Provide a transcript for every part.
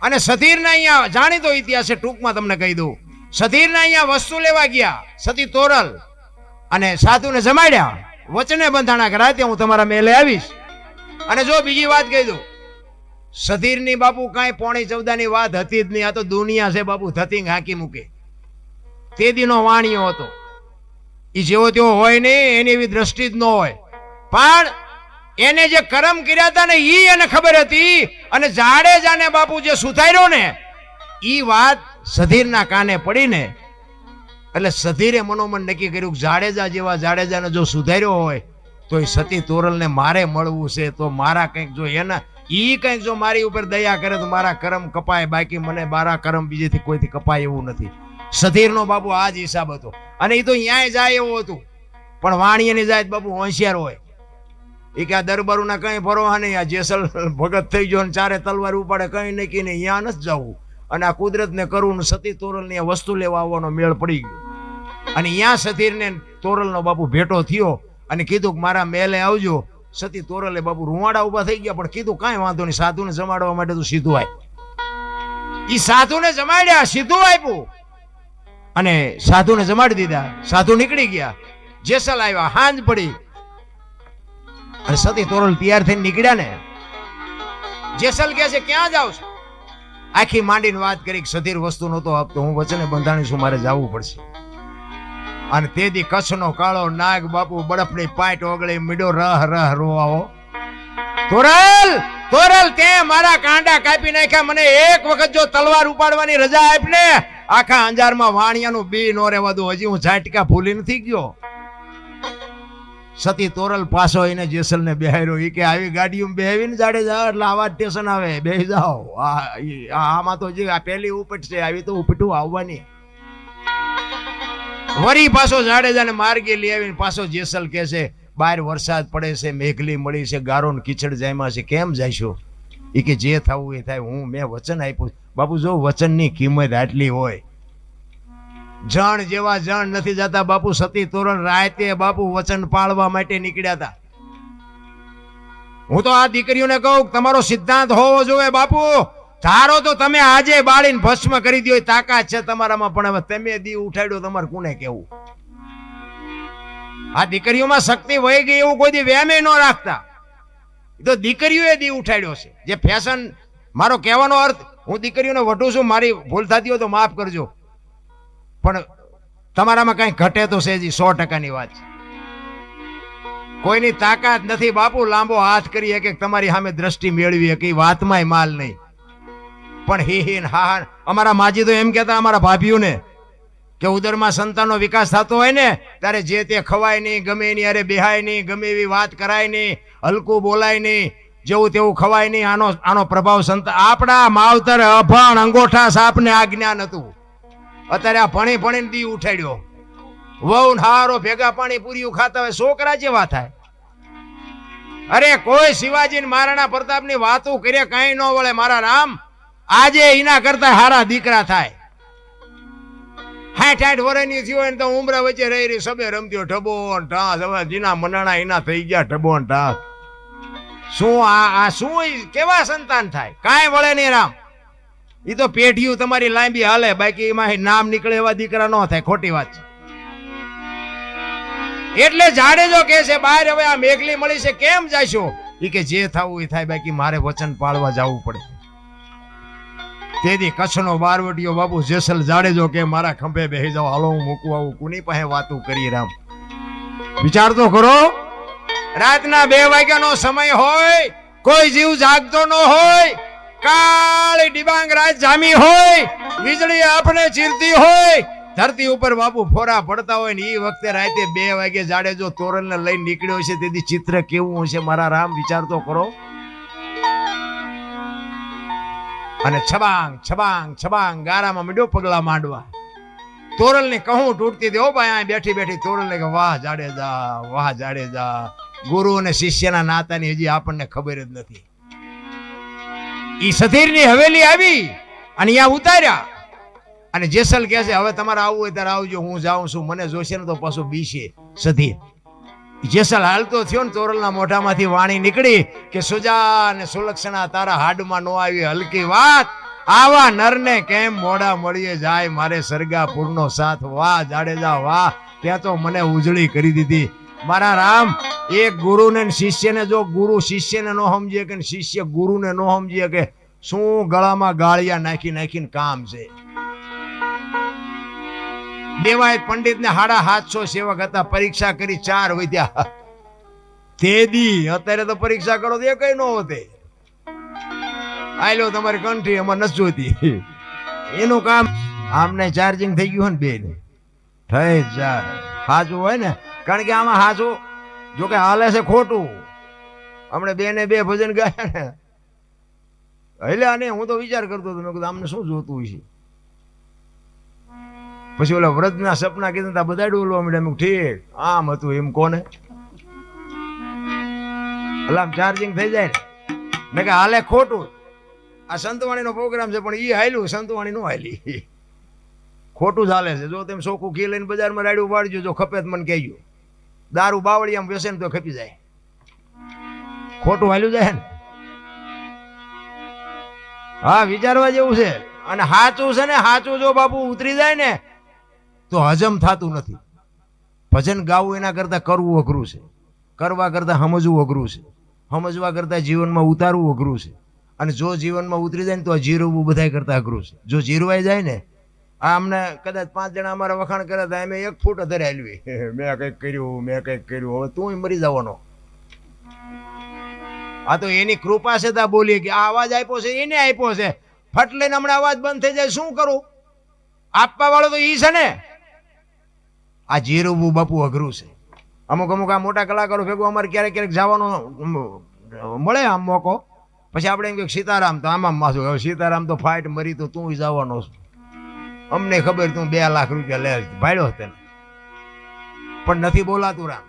અને સધીરના અહીંયા જાણીતો ઇતિહાસ ટૂંકમાં તમને કહી દઉં. સધીરના અહીંયા વસ્તુ લેવા ગયા, સતી તોરલ અને સાધુને જમાડ્યા. વચને બંધાણા કે રાતે હું તમારા મેલે આવીશ. અને જો બીજી વાત કહી દઉં, સધીરની બાપુ કાંઈ પોણી ચૌદાની વાત હતી જ નહીં, આ તો દુનિયા છે બાપુ થતી હાંકી મૂકે. તે દીનો વાણિયો હતો. એ જેવો તેવો હોય નહીં, એની એવી દ્રષ્ટિ જ ન હોય. પણ એને જે કરમ કર્યા હતા ને ઈ એને ખબર હતી. અને જાડેજાને બાપુ જે સુધાર્યો ને, ઈ વાત સધીરના કાને પડીને. એટલે સધીરે મનોમન નક્કી કર્યું કે જાડેજા જેવા જાડેજાને જો સુધાર્યો હોય, તો એ સતી તોરલને મારે મળવું છે. તો મારા કંઈક જો એના, ઈ કંઈક જો મારી ઉપર દયા કરે તો મારા કરમ કપાય, બાકી મને મારા કરમ બીજેથી કોઈથી કપાય એવું નથી. સધીરનો બાપુ આ જ હિસાબ હતો. અને એ તો ન્યાય જાય એવું હતું. પણ વાણિયાની જાય બાપુ હોશિયાર હોય. એ કે આ દરબારોના કંઈ ભરોહા નહીં, આ જેસલ ભગત થઈ ગયો ને ચારે તલવાર ઉપાડે, કંઈ નહીં કે નહીં ત્યાં નથી જવું. અને આ કુદરતને કરવું સતી તોરલની વસ્તુ લેવા આવવાનો મેળ પડી ગયો. અને ત્યાં સતીરને તોરલનો બાપુ ભેટો થયો અને કીધું કે મારા મેલે આવજો. સતી તોરલે બાપુ રૂવાડા ઊભા થઈ ગયા, પણ કીધું કાંઈ વાંધો નહીં, સાધુને જમાડવા માટે તું સીધું આય. ઈ સાધુને જમાડ્યા, સીધું આપ્યું અને સાધુને જમાડી દીધા, સાધુ નીકળી ગયા. જેસલ આવ્યા, હાંજ પડી. અને સતી તોરલ તૈયાર થઈને નીકળ્યા ને, જેસલ કે છે, ક્યાં જાવ છો? આખી માંડીને વાત કરી કે સધીર વસ્તુ નહોતો આપતો હું વચને બંધાણી છું મારે જવું પડશે. અને તે દી કચ્છનો કાળો નાગ બાપુ બરફની પાટ ઓગળી મીડો રહ રહ રોવાઓ તોરલ તોરલ, તે મારા કાંડા કાપી નાખ્યા, મને એક વખત જો તલવાર ઉપાડવાની રજા આપને. આખા અંજારમાં વાણિયાનું બી નો રહેવા દો, હજી હું ઝાટકા ભૂલી નથી ગયો. સતી તોરલ પાછો એને જેસલને બેહાર્યો. ઈ કે આવી ગાડીઓ બેહાવીને જાડે જાઓ એટલે આવા સ્ટેશન આવે. બે જાઓ. આમાં તો જે, આ પહેલી ઉપટ છે, આવી તો ઉપટું આવવાની. વરી પાછો જાડેજાને માર્ગે લઈ આવીને પાછો જેસલ કે છે, બહાર વરસાદ પડે છે, મેઘલી મળી છે ગારો કિચડ કીચડ જાયમાં છે, કેમ જઈશું એ કે, જે થવું એ થાય, હું, મેં વચન આપ્યું બાપુ, જો વચનની કિંમત આટલી હોય જણ જેવા જણ નથી જતા. બાપુ સતી તોરણ રાતે બાપુ વચન પાળવા માટે નીકળ્યા હતા. હું તો આ દીકરીઓને કહું તમારો સિદ્ધાંત હોવો જોઈએ બાપુ. ધારો તો તમે આજે બાળીને ભસ્મ કરી દો તાકાત છે તમારામાં, પણ હવે તમે દી ઉઠાડ્યો, તમારે કોને કેવું આ દીકરીઓમાં શક્તિ વહી ગઈ એવું કોઈ દી વહેમે ન રાખતા. તો દીકરીઓએ દી ઉઠાડ્યો છે. જે ફેશન મારો કહેવાનો અર્થ, હું દીકરીઓને વટું છું, મારી ભૂલ થતી હોય તો માફ કરજો. પણ તમારામાં કઈ ઘટે તો છે સો ટકાની વાત છે. કોઈની તાકાત નથી, બાપુ, લાંબો હાથ કરી શકે તમારી સામે દ્રષ્ટિ મેળવી શકે ઈ વાતમાંય માલ નહીં. પણ હી હા હા અમારા માજી તો એમ કહેતા, અમારા ભાભીઓને, કે ઉદરમાં સંતાનનો વિકાસ થતો હોય ને, ત્યારે જે તે ખવાય નહીં, ગમે નહીં અરે બેહાય નહીં, ગમે એવી વાત કરાય નહીં, હલકું બોલાય નહીં, જેવું તેવું ખવાય નહીં, આનો આનો પ્રભાવ સંતા, આપણા માવતર અભણ અંગોઠા સાપને આ જ્ઞાન હતું અત્યારે આ ભણી ભણીને દી ઉઠાડ્યો. વહુ હારો ભેગા પાણી પૂર્યું ખાતા હોય, છોકરા જેવા થાય. અરે કોઈ શિવાજી મહારાણા પ્રતાપની વાતો કરે કઈ ન વળે, મારા રામ, આજે એના કરતા હારા દીકરા થાય. હાઠ હાઠ વર્ષની થયો તો ઉમરા વચ્ચે રહી રહી સબે રમતો ઢબો ઢાસ, હવે જીના મનાણા એના થઈ ગયા ઢબો ઢાસ. શું આ આ શું કેવા સંતાન થાય? કાંઈ વળે નહીં રામ. એ તો પેઢીયું તમારી લાંબી હાલે, બાકી એમાં નામ નીકળે એવા દીકરા ન થાય, ખોટી વાત છે. એટલે જાડેજો કે છે બહાર હવે આ મેઘલી મળી છે, કેમ જાશો? એ કે, જે થવું એ થાય, બાકી મારે વચન પાળવા જવું પડે. તેથી કચ્છનો બારવટીયો બાપુ જેસલ જાડેજો કે, મારા ખંભે બેહી જાવ હાલો હું મૂકું આવું, કુની પાસે વાતું કરી રામ? વિચાર તો કરો, રાતના બે વાગ્યાનો સમય હોય, કોઈ જીવ જાગતો ન હોય કાળી ડિબાંગ રાત જામી હોય, વીજળી આપણે ચીરતી હોય, ધરતી ઉપર બાપુ ફોરા પડતા હોય ને એ વખતે રાતે બે વાગે જાડેજો તોરણને લઈને નીકળ્યો છે, તેથી ચિત્ર કેવું હશે મારા રામ, વિચાર તો કરો. અને છબાંગ છબાંગ છબાંગ, ગારામાં મીડ્યો પગલા માંડવા. તોરલ ને કહું તૂટતી હતી, ઓ ભાઈ અહીં બેઠી બેઠી તોરલ ને કે વાહ જાડેજા વાહ જાડેજા ગુરુ અને શિષ્યના નાતાની હજી આપણને ખબર જ નથી. ઈ સધીરની હવેલી આવી અને અહીંયા ઉતાર્યા. અને જેસલ કહે છે, હવે તમારે આવવું હોય ત્યારે આવજો, હું જાઉં છું. મને જોશે ને તો પાછું બીશે સધીર જેસલ હાલતો થયો ને તોરલના મોઢામાંથી વાણી નીકળી કે, સુજા અને સુલક્ષણા તારા હાડમાં નો આવી હલકી વાત. આવા નરને કેમ મોડા મળીએ જાય? મારે સરગાપુરનો સાથ વાહ, જાડેજા વાહ. ત્યાં તો મને ઉજળી કરી દીધી. મારા રામ, એક ગુરુને શિષ્યને જો ગુરુ શિષ્યને ન સમજીએ કે શિષ્ય ગુરુને ન સમજીએ કે શું ગળામાં ગાળિયા નાખી નાખીને કામ છે? દેવાય પંડિત ને હાડા સાતસો સેવક હતા, પરીક્ષા કરી ચાર વધ્યા. તેદી અત્યારે તો પરીક્ષા કરો તો એ કઈ ન હોતે આયલો તમારી કંઠી એમાં નથી જોતી એનું કામ આમને ચાર્જિંગ થઈ ગયું હોય ને બે થઈ જાય. સાચું હોય ને? કારણ કે આમાં સાચું જો કે હાલે છે ખોટું. હમણે બે ને બે ભજન ગાયા ને. એટલે આને હું તો વિચાર કરતો હતો. મેં કીધું, આમને શું જોતું છે પછી ઓલા વ્રતના સપના કીધું તા બધા ડોલવા મળ્યા ઠીક, આમ હતું એમ કોને? આમ ચાર્જિંગ થઈ જાય મેં કે હાલે ખોટું. આ સંતવાણીનો પ્રોગ્રામ છે, પણ એ હાલ્યું, સંતવાણી નું હાલી. ખોટું ચાલે છે. જો તેમ સોખું ઘી લઈને બજારમાં રાડ્યું પાડજો જો ખપે મને કહેજો. દારૂ બાવળી આમ ને તો ખપી જાય. ખોટું હાલ્યું જાય ને? હા, વિચારવા જેવું છે. અને સાચું છે ને સાચું જો બાપુ ઉતરી જાય ને, તો હજમ થતું નથી. ભજન ગાવું એના કરતાં કરવું અઘરું છે. કરવા કરતાં સમજવું અઘરું છે. સમજવા કરતાં જીવનમાં ઉતારવું અઘરું છે. અને જો જીવનમાં ઉતરી જાય ને, તો જીરવવું બધાય કરતાં અઘરું છે. જો જીરવાઈ જાય ને અમને કદાચ પાંચ જણા અમારા વખાણ કર્યા હતા એમ એક ફૂટ અધરે હાલવી. મેં કંઈક કર્યું, મેં કંઈક કર્યું. હવે તું મરી જવાનો. આ તો એની કૃપા છે તા બોલીએ કે આ અવાજ આપ્યો છે, એને આપ્યો છે. ફટ લઈને હમણાં અવાજ બંધ થઈ જાય, શું કરું? આપવા વાળો તો ઈ છે ને. આ જીરવવું બાપુ અઘરું છે. અમુક અમુક આ મોટા કલાકારો ભેગું અમારે ક્યારેક ક્યારેક જવાનો મળે આમ મોકો. પછી આપણે એમ કે સીતારામ તો આમાં માથું હવે સીતારામ તો ફાઇટ મરી તો તું જવાનો છું. અમને ખબર તું બે લાખ રૂપિયા લે ભાડ્યો તેને. પણ નથી બોલાતું રામ.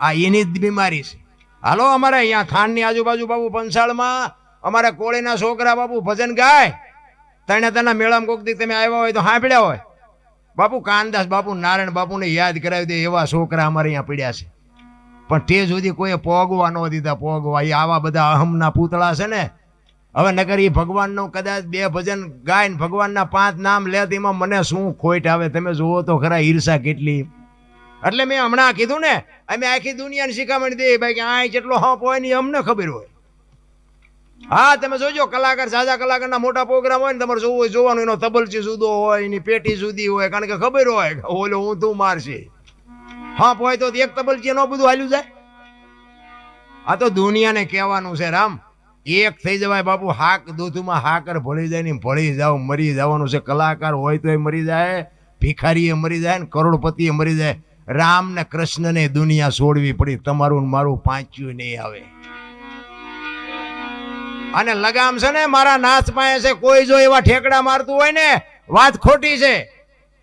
આ એની જ બીમારી છે. હાલો, અમારે અહીંયા ખાનની આજુબાજુ બાબુ પંસાળમાં અમારા કોળીના છોકરા બાપુ ભજન ગાય. તને તેના મેળામાં કોક દી તમે આવ્યા હોય તો સાંભળ્યા હોય. બાપુ કાનદાસ બાપુ, નારાયણ બાપુને યાદ કરાવી દે એવા છોકરા અમારે અહીંયા પડ્યા છે. પણ તે સુધી કોઈએ પોગવા ન દીધા. પોગવા. એ આવા બધા અહમના પૂતળા છે ને હવે નગર એ ભગવાનનું કદાચ બે ભજન ગાય ને ભગવાનના પાંચ નામ લે તો એમાં મને શું ખોટ આવે? તમે જુઓ તો ખરા ઈર્ષા કેટલી. એટલે મેં હમણાં કીધું ને, અમે આખી દુનિયાને શીખામણ દઈએ ભાઈ કે આ જેટલો હપ હોય ને અમને ખબર હોય. હા, તમે જોજો, કલાકાર, સાજા કલાકારના મોટા પ્રોગ્રામ હોય ને તમારે જોવું હોય, જોવાનું એનો તબલચી જુદો હોય, એની પેટી જુદી હોય, કારણ કે ખબર હોય કે ઓલો હું તું મારશે. હા હોય તો એક તબલચી નો બધું હાલ્યું જાય? આ તો દુનિયાને કહેવાનું છે, રામ. એક થઈ જવાય બાપુ, હાક દૂધમાં હાકર ભળી જાય ને ભળી જાવ, મરી જવાનું છે. કલાકાર હોય તો એ મરી જાય, ભિખારીએ મરી જાય ને કરોડપતિએ મરી જાય. રામ ને કૃષ્ણને દુનિયા છોડવી પડી, તમારું મારું પાંચ્યું નહીં આવે. અને લગામ છે ને, મારા નાથ પાસે છે, કોઈ જો એવા ઠેકડા મારતું હોય ને, વાત ખોટી છે.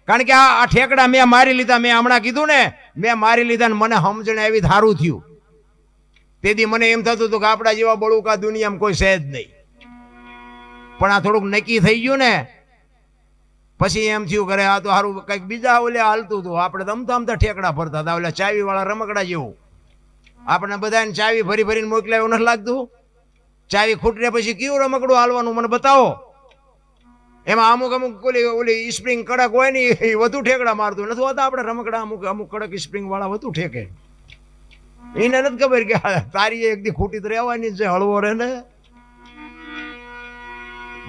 કારણ કે આ ઠેકડા મેં મારી લીધા, મેં હમણાં કીધું ને, મેં મારી લીધા ને મને સમજણ આવી સારું થયું. તેથી મને એમ થતું હતું કે આપણા જેવા બળુકા દુનિયામાં કોઈ છે જ નહીં. પણ આ થોડુંક નક્કી થઈ ગયું ને, પછી એમ થયું કરે આ તો સારું કંઈક બીજા ઓલે હાલતું હતું. આપણે અમતા અમતા ઠેકડા ફરતા હતા, ઓલા ચાવીવાળા રમકડા જેવું. આપણે બધાને ચાવી ફરી ફરીને મોકલ્યા એવું નથી લાગતું? ચાવી ખૂટને પછી કયું રમકડું હાલવાનું મને બતાવો? એમાં અમુક અમુક ઓલી ઓલી સ્પ્રિંગ કડક હોય ને એ વધુ ઠેકડા મારતું નથી હોતા આપણે રમકડા અમુક અમુક કડક સ્પ્રિંગવાળા વધુ ઠેકે. એને નથી ખબર કે તારી એક દી ખૂટી રહેવાની છે, હળવો રહે ને.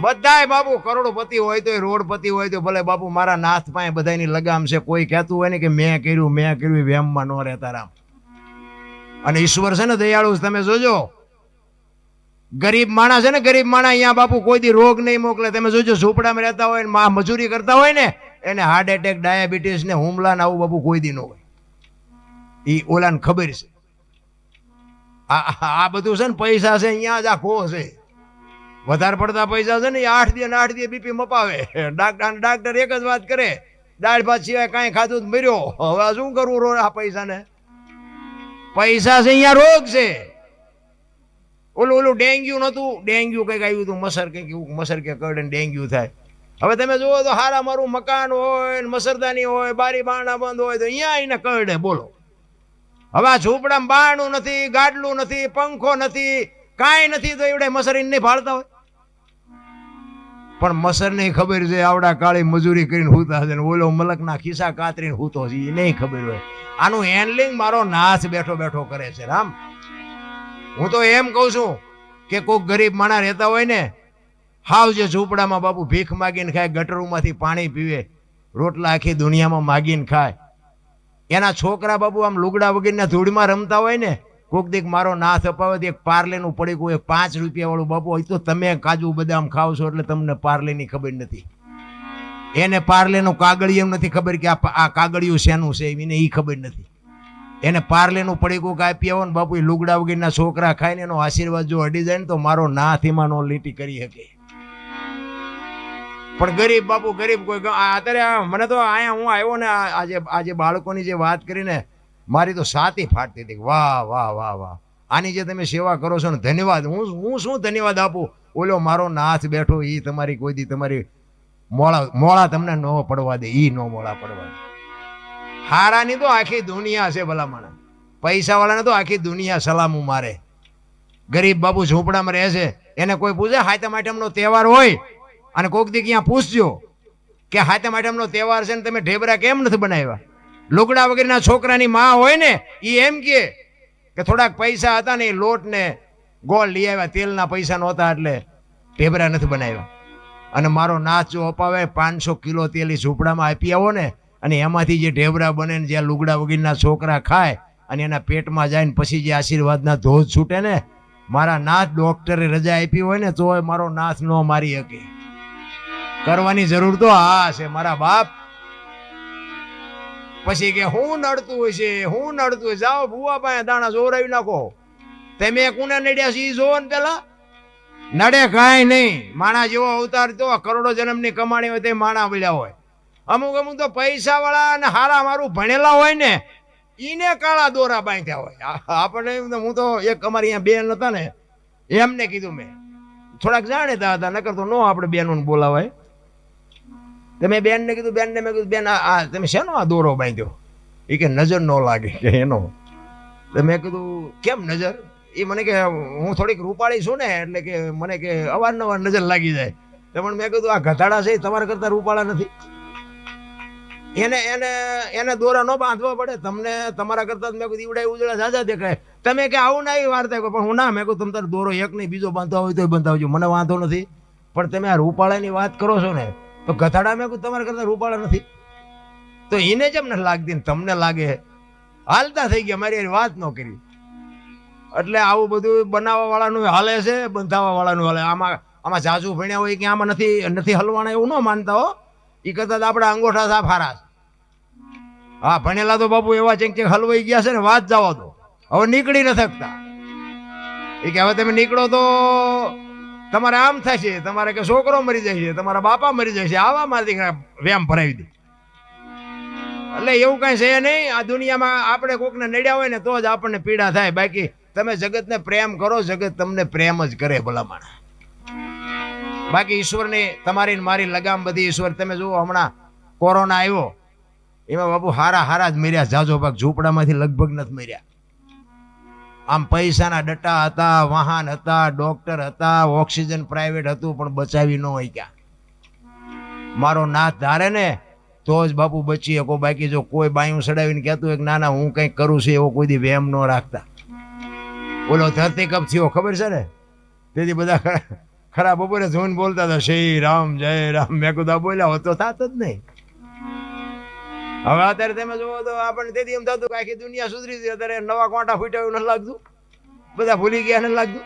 બધાય બાપુ કરોડપતિ હોય તો રોડપતિ હોય તો ભલે બાપુ મારા નાથ પાસે બધાની લગામ છે, કોઈ કહેતું હોય ને કે મેં કર્યું મેં કર્યું વેમમાં ન રહેતા રામ. અને ઈશ્વર છે ને દયાળુ, તમે જોજો. ગરીબ માણસ છે ને, ગરીબ માણસ અહીંયા બાપુ કોઈ દી રોગ નહીં મોકલે. તમે જોજો, ઝૂંપડામાં રહેતા હોય ને, મા મજૂરી કરતા હોય ને, એને હાર્ટ એટેક ડાયાબિટીસ ને હુમલા ને આવું બાપુ કોઈ દી ન હોય. એ ઓલાને ખબર છે. આ બધું છે ને, પૈસા છે, અહીંયા જ આખો છે. વધારે પડતા પૈસા છે ને, એ આઠ દી આઠ દી બીપી મપાવે. ડાક્ટર ડાક્ટર એક જ વાત કરે, દાળ ભાત સિવાય કાંઈ ખાધું મર્યો. હવે શું કરવું રો આ પૈસાને? પૈસા છે, અહીંયા રોગ છે. ઓલું ઓલું ડેન્ગ્યુ નહોતું. ડેન્ગ્યુ કંઈક આવ્યું હતું, મસર કંઈક એવું, મસર કે કરડે ડેન્ગ્યુ થાય. હવે તમે જુઓ તો હારા મારું મકાન હોય મસરદાની હોય, બારી બારણા બંધ હોય તો અહીંયા આવીને કરડે બોલો. હવે આ ઝૂંપડામાં બારણું નથી, ગાડલું નથી, પંખો નથી, કાંઈ નથી તો એવડે મસરીને નહીં ભાળતા હોય. પણ મસરને ખબર છે, આવડા કાળી મજૂરી કરીને હૂતા ને ઓલો મલકના ખિસ્સા કાતરીને હૂતો છે એ નહીં ખબર હોય. આનું હેન્ડલિંગ મારો નાશ બેઠો બેઠો કરે છે, રામ. હું તો એમ કહું છું કે કોઈક ગરીબ માણા રહેતા હોય ને, હાવ જે ઝૂંપડામાં બાપુ ભીખ માગીને ખાય, ગટરોમાંથી પાણી પીવે, રોટલા આખી દુનિયામાં માગીને ખાય એના છોકરા બાપુ આમ લુગડા વગેરેના ધૂળમાં રમતા હોય ને, કોક દીક મારો નાથ અપાવે એક પાર્લેનું પડીકું એક પાંચ રૂપિયાવાળું બાબુ હોય તો તમે કાજુ બદામ ખાવ છો એટલે તમને પાર્લેની ખબર નથી. એને પાર્લેનું કાગળિયું નથી ખબર કે આ કાગળિયું શેનું છે એને એ ખબર નથી. એને પાર્લેનું પડીકું કાપી આવો ને બાપુ એ લુગડા વગેરેના છોકરા ખાઈને એનો આશીર્વાદ જો અડી જાય ને તો મારો નાથ એમાં લીટી કરી શકે. પણ ગરીબ બાપુ, ગરીબ કોઈ અત્યારે મને તો અહીંયા હું આવ્યો ને આજે આજે બાળકોની જે વાત કરીને, મારી તો સાતી ફાટતી હતી વાહ વાહ વાહ વાહ. આની જે તમે સેવા કરો છો ને, ધન્યવાદ. હું હું શું ધન્યવાદ આપું? ઓલો, મારો નાથ બેઠો એ તમારી કોઈ દી તમારી મોળા મોળા તમને ન પડવા દે એ ન મોળા પડવા દે. હારાની તો આખી દુનિયા છે ભલામણ. પૈસાવાળાને તો આખી દુનિયા સલામું મારે. ગરીબ બાબુ ઝૂંપડામાં રહે છે. એને કોઈ પૂછે હાથમ આઈટમનો તહેવાર હોય? અને કોઈક દી ક્યાં પૂછજો કે હાથે આઠમનો તહેવાર છે ને તમે ઢેબરા કેમ નથી બનાવ્યા? લુગડા વગેરેના છોકરાની માં હોય ને એ એમ કે કે થોડાક પૈસા હતા ને એ લોટને ગોળ લઈ આવ્યા, તેલના પૈસા નહોતા એટલે ઢેબરા નથી બનાવ્યા. અને મારો નાચ જો અપાવે, પાંચસો કિલો તેલ એ ઝૂંપડામાં આપી આવો ને, અને એમાંથી જે ઢેબરા બને ને જ્યાં લુગડા વગેરેના છોકરા ખાય અને એના પેટમાં જાય ને પછી જે આશીર્વાદના ધોધ છૂટે ને, મારા નાથ ડૉક્ટરે રજા આપી હોય ને, તોય મારો નાથ ન મારી શકે. કરવાની જરૂર તો હા છે, મારા બાપ. પછી કે હું નડતું હોય છે, હું નડતું હોય જાઓ ભૂવા પાસે દાણા જોરાવી નાખો. તમે કુને નડ્યા છે એ જોવો ને પેલા. નડે કાંઈ નહીં. માણા જેવો અવતાર તો કરોડો જન્મની કમાણી હોય તે માણા બોલ્યા હોય. અમુક અમુક તો પૈસા વાળા અને હારા મારું ભણેલા હોય ને, ઈને કાળા દોરા બાંધ્યા હોય. આ- તો હું તો એક અમારી અહીંયા બેન હતા ને, એમને કીધું મેં. થોડાક જાણીતા હતા, નકર તો નો આપણે બેનોને બોલાવાય. તમે બેનને કીધું, બેનને મેં કીધું, બેન, આ તમે શેનો આ દોરો બાંધ્યો? એ કે, નજર ન લાગે. કે એનો. તો મેં કીધું, કેમ નજર? એ મને કે, હું થોડીક રૂપાળી છું ને, એટલે કે મને કે અવારનવાર નજર લાગી જાય. તો પણ મેં કીધું, આ ગધાડા છે તમારા કરતા રૂપાળા નથી. એને એને એને દોરા ન બાંધવા પડે, તમને તમારા કરતા મેં કીધું, ઈવડા ઉજળા ઝાઝા દેખાય. તમે કે, આવું ના, એ વાર્તા પણ હું ના, મેં કીધું, તમે દોરો એક નહીં, બીજો બાંધવા હોય તો બંધાવજો મને વાંધો નથી. પણ તમે આ રૂપાળાની વાત કરો છો ને તો ગધાડા મેં તમારા કરતા રૂપાળા નથી. તો એને જેમ નથી લાગતી તમને લાગે હાલતા થઈ ગયા, મારી વાત ન કરી. એટલે આવું બધું બનાવવા વાળાનું હાલે છે બંધાવા વાળાનું હાલે. આમાં આમાં જાજુ ભણ્યા હોય કે આમાં નથી નથી હલવાના એવું ન માનતા હો. એ કરતા આપણા અંગોઠા સાફ હારા હા, ભણેલા તો બાપુ એવા ચેક ચેક હલવાઈ ગયા છે ને, વાત જવા દો હવે નીકળી ન શકતા. એ કે, હવે તમે નીકળો તો તમારે આમ થશે, તમારે કે છોકરો મરી જાય છે તમારા બાપા મરી જાય છે આવા મારી દીકરા વ્યામ ભરાવી દે. એટલે એવું કાંઈ છે નહીં, આ દુનિયામાં આપણે કોકને નડ્યા હોય ને તો જ આપણને પીડા થાય. બાકી તમે જગતને પ્રેમ કરો, જગત તમને પ્રેમ જ કરે ભલામણ. બાકી ઈશ્વરની, તમારી મારી લગામ બધી ઈશ્વર. તમે જુઓ, હમણાં કોરોના આવ્યો. એમાં બાપુ હારા હારા જ મર્યા. જાજો ભાગ ઝૂંપડામાંથી લગભગ નથી મર્યા. આમ પૈસાના ડટ્ટા હતા, વાહન હતા, ડોક્ટર હતા, ઓક્સિજન પ્રાઇવેટ હતું, પણ બચાવી ન હોય મારો નાથ ધારે ને, તો જ બાપુ બચી શકો. બાકી જો કોઈ બાયું સડાવીને કહેતું હોય કે, ના હું કંઈક કરું છું, એવો કોઈ દી વેમ ન રાખતા. ઓલો ધરતી કપ થયો, ખબર છે ને? તેથી બધા ખરા બપોરે જોઈને બોલતા હતા, શ્રી રામ, જય રામ. મેં કુદા બોલ્યા હોત તો થાત જ નહીં. હવે અત્યારે તમે જુઓ તો આપણને તેથી એમ થતું કે આખી દુનિયા સુધરી છે. અત્યારે નવા કોંટા ફૂટ્યા એવું નથી લાગતું. બધા ભૂલી ગયા નથી લાગતું.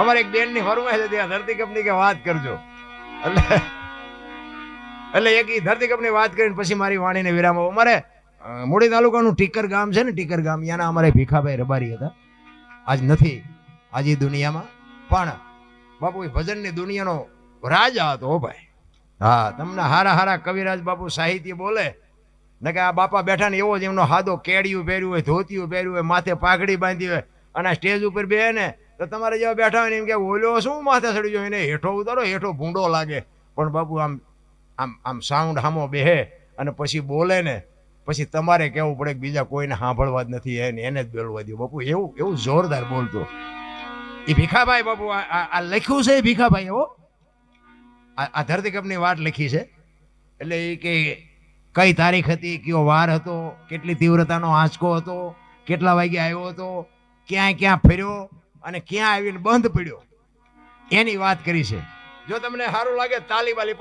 અમારે એક બેનની ફરમાય છે, ત્યાં ધરતી કપની કે વાત કરજો. એટલે એટલે એક ઈ ધરતી કપની વાત કરીને પછી મારી વાણીને વિરામ આવો. અમારે મૂળી તાલુકાનું ટીકર ગામ છે ને, ટીકર ગામ, ત્યાંના અમારે ભીખાભાઈ રબારી હતા. આજ નથી, આજે દુનિયામાં. પણ બાપુ એ ભજનની દુનિયાનો રાજા હતો ભાઈ. હા, તમને હારા હારા કવિરાજ બાપુ સાહિત્ય બોલે. ને કે આ બાપા બેઠા ને એવો જ એમનો હાદો કેડિયું પહેર્યું હોય, ધોતિયું પહેર્યું હોય, માથે પાઘડી બાંધી હોય અને સ્ટેજ ઉપર બે ને, તો તમારે જેવા બેઠા હોય ને એમ કે, ઓલો શું માથે ચડી જાય એને હેઠો ઉતારો, હેઠો ભૂંડો લાગે. પણ બાપુ આમ આમ આમ સાઉન્ડ હામો બેહે અને પછી બોલે ને, પછી તમારે કહેવું પડે કે બીજા કોઈને સાંભળવા જ નથી, એને એને જ બોલવા દો બાપુ એવું એવું જોરદાર બોલતો. એ ભીખાભાઈ બાપુ, આ લખ્યું છે એ ભીખાભાઈ એવો આ ધરતીકંપની વાત લખી છે. એટલે એ કે કઈ તારીખ હતી, કયો વાર હતો, કેટલી તીવ્રતાનો આંચકો હતો, કેટલા વાગે આવ્યો હતો, ક્યાં ક્યાં ફેર્યો અને ક્યાં આવીને બંધ પડ્યો? એની વાત કરી છે. જો તમને સારું લાગે તાલી વાલી